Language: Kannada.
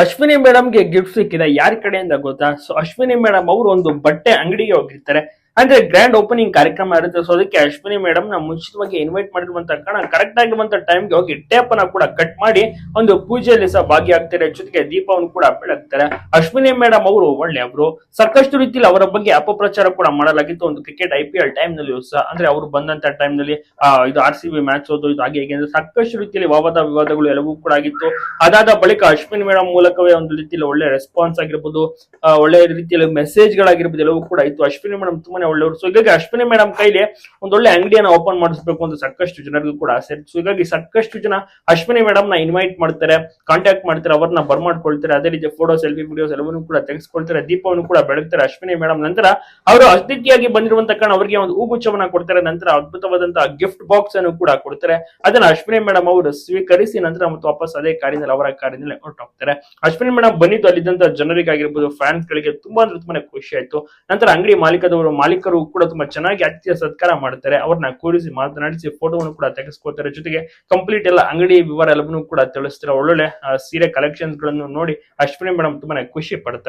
ಅಶ್ವಿನಿ ಮೇಡಮ್ಗೆ ಗಿಫ್ಟ್ ಸಿಕ್ಕಿದೆ. ಯಾರ ಕಡೆಯಿಂದ ಗೊತ್ತಾ? ಸೊ ಅಶ್ವಿನಿ ಮೇಡಮ್ ಅವರು ಒಂದು ಬಟ್ಟೆ ಅಂಗಡಿಗೆ ಹೋಗಿರ್ತಾರೆ. ಅಂದ್ರೆ ಗ್ರ್ಯಾಂಡ್ ಓಪನಿಂಗ್ ಕಾರ್ಯಕ್ರಮ ಇರುತ್ತೆ. ಸೊ ಅದಕ್ಕೆ ಅಶ್ವಿನಿ ಮೇಡಮ್ನ ಮುಂಚಿತವಾಗಿ ಇನ್ವೈಟ್ ಮಾಡಿರುವಂತ ಕಾರಣ ಕರೆಕ್ಟ್ ಆಗಿರುವಂತ ಟೈಮ್ಗೆ ಹೋಗಿ ಟೇಪ್ ಅನ್ನ ಕೂಡ ಕಟ್ ಮಾಡಿ ಒಂದು ಪೂಜೆಯಲ್ಲಿ ಸಹ ಭಾಗಿಯಾಗ್ತಾರೆ. ಜೊತೆಗೆ ದೀಪವನ್ನು ಕೂಡ ಬೆಳಗ್ತಾರೆ. ಅಶ್ವಿನಿ ಮೇಡಮ್ ಅವರು ಒಳ್ಳೆಯವರು. ಸಾಕಷ್ಟು ರೀತಿಯಲ್ಲಿ ಅವರ ಬಗ್ಗೆ ಅಪಪ್ರಚಾರ ಕೂಡ ಮಾಡಲಾಗಿತ್ತು. ಒಂದು ಕ್ರಿಕೆಟ್ ಐ ಪಿ ಎಲ್ ಟೈಮ್ನಲ್ಲಿ ಸಹ. ಅಂದ್ರೆ ಅವರು ಬಂದಂತ ಟೈಮ್ನಲ್ಲಿ ಇದು ಆರ್ ಸಿ ಬಿ ಮ್ಯಾಚ್ ಹೋದು ಇದು ಹಾಗೆ ಹೇಗೆ. ಅಂದ್ರೆ ಸಾಕಷ್ಟು ರೀತಿಯಲ್ಲಿ ವಾದ ವಿವಾದಗಳು ಎಲ್ಲವೂ ಕೂಡ ಆಗಿತ್ತು. ಅದಾದ ಬಳಿಕ ಅಶ್ವಿನಿ ಮೇಡಮ್ ಮೂಲಕವೇ ಒಂದು ರೀತಿಯಲ್ಲಿ ಒಳ್ಳೆ ರೆಸ್ಪಾನ್ಸ್ ಆಗಿರ್ಬೋದು ಒಳ್ಳೆ ರೀತಿಯಲ್ಲಿ ಮೆಸೇಜ್ ಗಳಾಗಿರ್ಬೋದು, ಎಲ್ಲವೂ ಕೂಡ ಇತ್ತು. ಅಶ್ವಿನಿ ಮೇಡಮ್ ತುಂಬಾನೇ ಒಳ್ಳೆಯವರು. ಸೊ ಹೀಗಾಗಿ ಅಶ್ವಿನಿ ಮೇಡಮ್ ಕೈಲಿ ಒಂದೊಳ್ಳೆ ಅಂಗಡಿಯನ್ನ ಓಪನ್ ಮಾಡಿಸ್ಬೇಕು ಅಂತ ಸಾಕಷ್ಟು ಜನರಿಗೂ ಕೂಡ ಆಸೆ ಸೊ ಹೀಗಾಗಿ ಸಾಕಷ್ಟು ಜನ ಅಶ್ವಿನಿ ಮೇಡಮ್ ಇನ್ವೈಟ್ ಮಾಡ್ತಾರೆ ಕಾಂಟ್ಯಾಕ್ಟ್ ಮಾಡ್ತಾರೆ, ಅವ್ರನ್ನ ಬರ್ಮಾಡ್ಕೊಳ್ತಾರೆ. ಅದೇ ರೀತಿ ಫೋಟೋ ಸೆಲ್ಫಿ ವಿಡಿಯೋಸ್ ಎಲ್ಲವನ್ನೂ ಕೂಡ ತೆಗೆಸ್ಕೊಳ್ತಾರೆ. ದೀಪವನ್ನು ಕೂಡ ಬೆಳಗ್ತಾರೆ ಅಶ್ವಿನಿ ಮೇಡಮ್ ನಂತರ ಅವರು ಅತಿಥಿಯಾಗಿ ಬಂದಿರುವಂತ ಕಾರಣ ಅವರಿಗೆ ಒಂದು ಹೂಗುಚ್ಛವನ್ನ ಕೊಡ್ತಾರೆ. ನಂತರ ಅದ್ಭುತವಾದಂತಹ ಗಿಫ್ಟ್ ಬಾಕ್ಸ್ ಅನ್ನು ಕೂಡ ಕೊಡ್ತಾರೆ. ಅದನ್ನ ಅಶ್ವಿನಿ ಮೇಡಮ್ ಅವರು ಸ್ವೀಕರಿಸಿ ನಂತರ ಮತ್ತು ವಾಪಸ್ ಅದೇ ಕಾರಿನಲ್ಲಿ ಅವರ ಕಾರಿನಲ್ಲಿ ಹೊರಟೋಗ್ತಾರೆ ಅಶ್ವಿನಿ ಮೇಡಮ್ ಬಂದಿದ್ದು ಅಲ್ಲಿದ್ದಂತ ಜನರಿಗಾಗಿರ್ಬೋದು ಫ್ಯಾನ್ಸ್ ಗಳಿಗೆ ತುಂಬಾ ಅಂದ್ರೆ ತುಂಬಾನೇ ಖುಷಿ ಆಯ್ತು. ನಂತರ ಅಂಗಡಿ ಮಾಲೀಕದವರು ಮಾಲೀಕರು ಕೂಡ ತುಂಬಾ ಚೆನ್ನಾಗಿ ಅತಿಥಿಯ ಸತ್ಕಾರ ಮಾಡ್ತಾರೆ. ಅವ್ರನ್ನ ಕೂರಿಸಿ ಮಾತನಾಡಿಸಿ, ಫೋಟೋವನ್ನು ಕೂಡ ತೆಗೆಸ್ಕೋತಾರೆ ಜೊತೆಗೆ ಕಂಪ್ಲೀಟ್ ಎಲ್ಲ ಅಂಗಡಿ ವಿವರ ಎಲ್ಲವನ್ನೂ ಕೂಡ ತಿಳಿಸ್ತಾರೆ. ಒಳ್ಳೊಳ್ಳೆ ಸೀರೆ ಕಲೆಕ್ಷನ್ಸ್ಗಳನ್ನು ನೋಡಿ ಅಶ್ವಿನಿ ಮೇಡಮ್ ತುಂಬಾನೇ ಖುಷಿ ಪಡ್ತಾರೆ.